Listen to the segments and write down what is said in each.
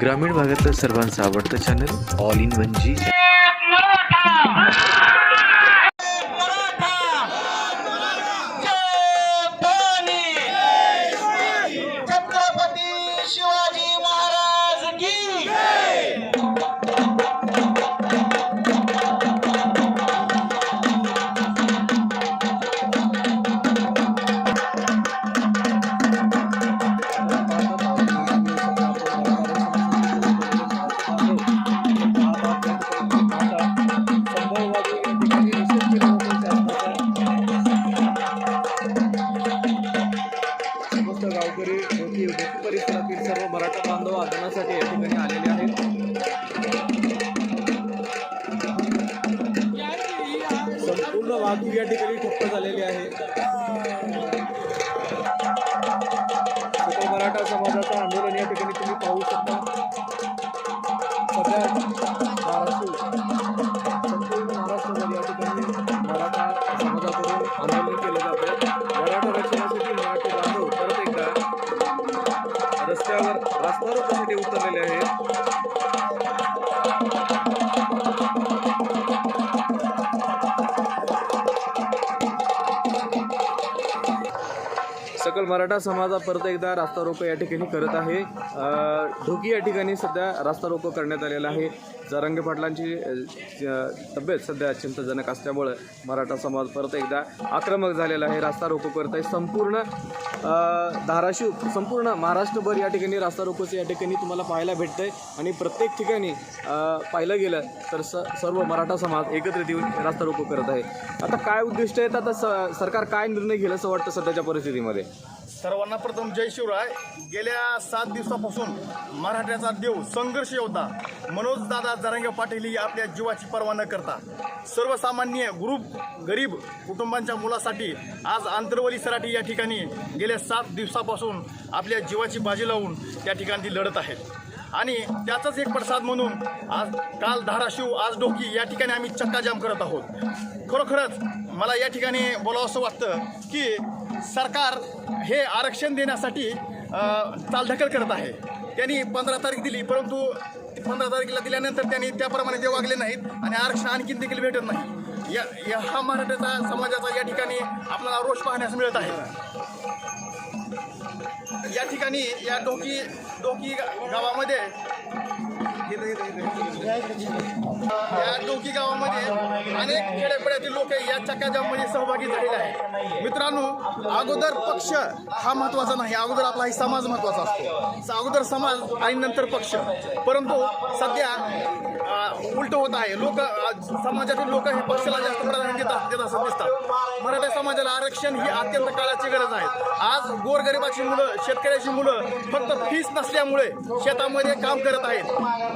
ग्रामीण भागातलं सर्वांचं आवडतं channel all in one ji वादनासाठी या ठिकाणी आलेले आहेत. संपूर्ण वाहतूक या ठिकाणी ठप्प झालेली आहे. सकल मराठा समाजाचं आंदोलन या ठिकाणी तुम्ही पाहू शकता. जास्त रस्ता रोखण्यासाठी उतरलेले आहेत. सकल मराठा समाजा परत एकदा रास्ता रोको या ठिकाणी करत आहे. ढोकी या ठिकाणी सध्या रास्ता रोको करण्यात आलेला आहे. जरांगे पाटलांची तब्येत सध्या चिंताजनक असल्यामुळं मराठा समाज परत एकदा आक्रमक झालेला आहे. रास्ता रोको करत आहे. संपूर्ण धाराशिव संपूर्ण महाराष्ट्रभर या ठिकाणी रास्ता रोकोचं या ठिकाणी तुम्हाला पाहायला भेटतं आहे आणि प्रत्येक ठिकाणी पाहिलं गेलं तर स सर्व मराठा समाज एकत्रित येऊन रास्ता रोको करत आहे. आता काय उद्दिष्ट आहेत? आता स सरकार काय निर्णय घेईल असं वाटतं सध्याच्या परिस्थितीमध्ये? सर्वांना प्रथम जय शिवराय. गेल्या सात दिवसापासून मराठ्याचा देव संघर्ष होता मनोज दादा जरांगे पाटील ही आपल्या जीवाची पर्वा न करता सर्वसामान्य ग्रुप गरीब कुटुंबांच्या मुलासाठी आज आंतरवली सराठी या ठिकाणी गेल्या सात दिवसापासून आपल्या जीवाची बाजी लावून त्या ठिकाणी लढत आहेत. आणि त्याचाच एक प्रसाद म्हणून आज काल धाराशिव आज डोकी या ठिकाणी आम्ही चक्काजाम करत आहोत. खरोखरच मला या ठिकाणी बोलावंसं वाटतं की सरकार हे आरक्षण देण्यासाठी चालढकल करत आहे. त्यांनी पंधरा तारीख दिली परंतु पंधरा तारखेला दिल्यानंतर त्यांनी त्याप्रमाणे ते वागले नाहीत आणि आरक्षण आणखीन देखील भेटत नाही. या या हा मराठ्याचा समाजाचा या ठिकाणी आपल्याला रोष पाहण्यास मिळत आहे. या ठिकाणी या डोकी डोकी गा- गावामध्ये या डोकी गावामध्ये अनेक खेड्यापड्यातील लोक या चक्काजाममध्ये सहभागी झालेले आहेत. मित्रांनो अगोदर पक्ष हा महत्त्वाचा नाही. अगोदर आपला ही समाज महत्त्वाचा असतो. अगोदर समाज आणि नंतर पक्ष. परंतु सध्या उलट होत आहे. लोक समाजातील लोक हे पक्षाला जास्त प्राधान्य देतात देत असं दिसतात. मराठा समाजाला आरक्षण ही अत्यंत काळाची गरज आहे. आज गोरगरिबाची मुलं शेतकऱ्याची मुलं फक्त फीस नसल्यामुळे शेतामध्ये काम करत आहेत.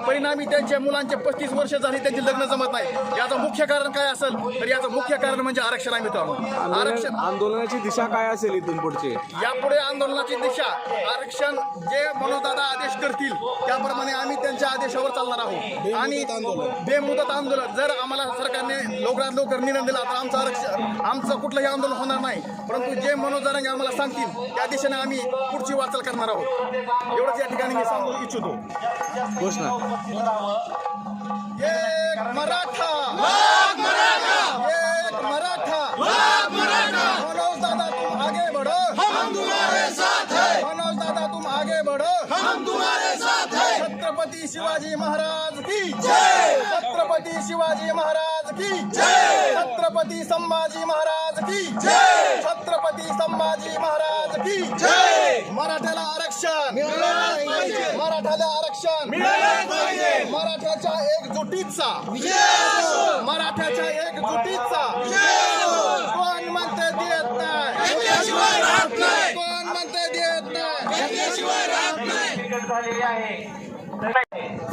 परिणामी त्यांच्या मुलांचे पस्तीस वर्ष झाली त्यांची लग्न जमत नाही. याचं मुख्य कारण काय असेल? तर याचं मुख्य कारण म्हणजे आरक्षण आहे मित्रांनो. आरक्षण आंदोलन आंदोलनाची दिशा काय असेल इथून पुढची? यापुढे आंदोलनाची दिशा आरक्षण जे मनोजदादा आदेश करतील त्याप्रमाणे आम्ही त्यांच्या आदेशावर चालणार आहोत. आणि बेमुदत आंदोलन. जर आम्हाला सरकारने लवकरात लवकर निर्णय दिला तर आमचं आरक्षण आमचं कुठलंही आंदोलन होणार नाही. परंतु जे मनोज दारांगे आम्हाला सांगतील त्या दिशेने आम्ही पुढची वाटचाल करणार आहोत. एवढंच या ठिकाणी मी सांगू इच्छितो. घोषणा. एक मराठा. एक मराठा. मनोज दादा तुम आगे बढ़ो. हम तुम्हारे साथ हैं. मनोज दादा तुम आगे बढ़ो. हम तुम्हारे साथ हैं. छत्रपति शिवाजी महाराज की जय. छत्रपति शिवाजी महाराज की जय. छत्रपति संभाजी महाराज की जय. छत्रपति संभाजी महाराज की जय. मराठ्याला आरक्षण मराठ्याला आरक्षण मराठ्याच्या एकजुटीचा मराठ्याच्या एकजुटीचा कोण म्हणते देत नाही. कोण म्हणते देत नाही.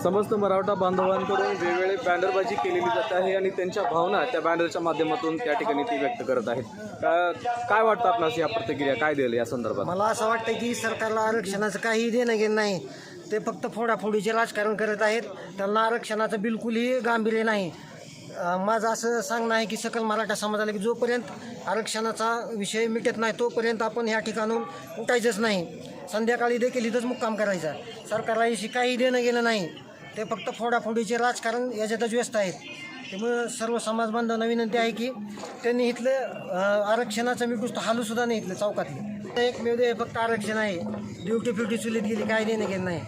समस्त मराठा बांधवांकडून वेगवेगळे बॅनरबाजी केलेली जात आहे आणि त्यांच्या भावना त्या बॅनरच्या माध्यमातून त्या ठिकाणी ती व्यक्त करत आहेत. का- काय वाटतं आपणास या प्रतिक्रिया काय देईल या संदर्भात? मला असं वाटतं की सरकारला आरक्षणाचं काही देणं घेणं नाही. ते फक्त फोडाफोडीचे राजकारण करत आहेत. त्यांना आरक्षणाचं बिलकुलही गांभीर्य नाही. माझं असं सांगणं आहे की सकल मराठा समाजाला की जोपर्यंत आरक्षणाचा विषय मिटत नाही तोपर्यंत आपण ह्या ठिकाणून उठायचंच नाही. संध्याकाळी देखील इथंच मुक्काम करायचा. सरकारला याशी काही देणं गेलं नाही. ते फक्त फोडाफोडीचे राजकारण याच्यातच व्यस्त आहेत. त्यामुळं सर्व समाज बांधवांना विनंती आहे की त्यांनी इथलं आरक्षणाचं मी पुस्तक हालू सुद्धा नाही इथलं चौकातलं. एकमेव दे फक्त आरक्षण आहे. ड्युटी फ्युटी चुलीत गेली काही देणं गेलं नाही.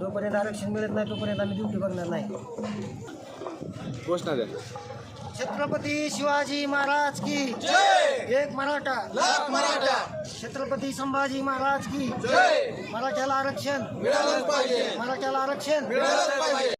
जोपर्यंत आरक्षण मिळत नाही तोपर्यंत आम्ही ड्युटी बघणार नाही. घोषणा द्या. छत्रपती शिवाजी महाराज की एक मराठा. लाख मराठा. छत्रपती संभाजी महाराज की मराठ्याला आरक्षण. मिळालंच पाहिजे. मराठ्याला आरक्षण. मिळालंच पाहिजे.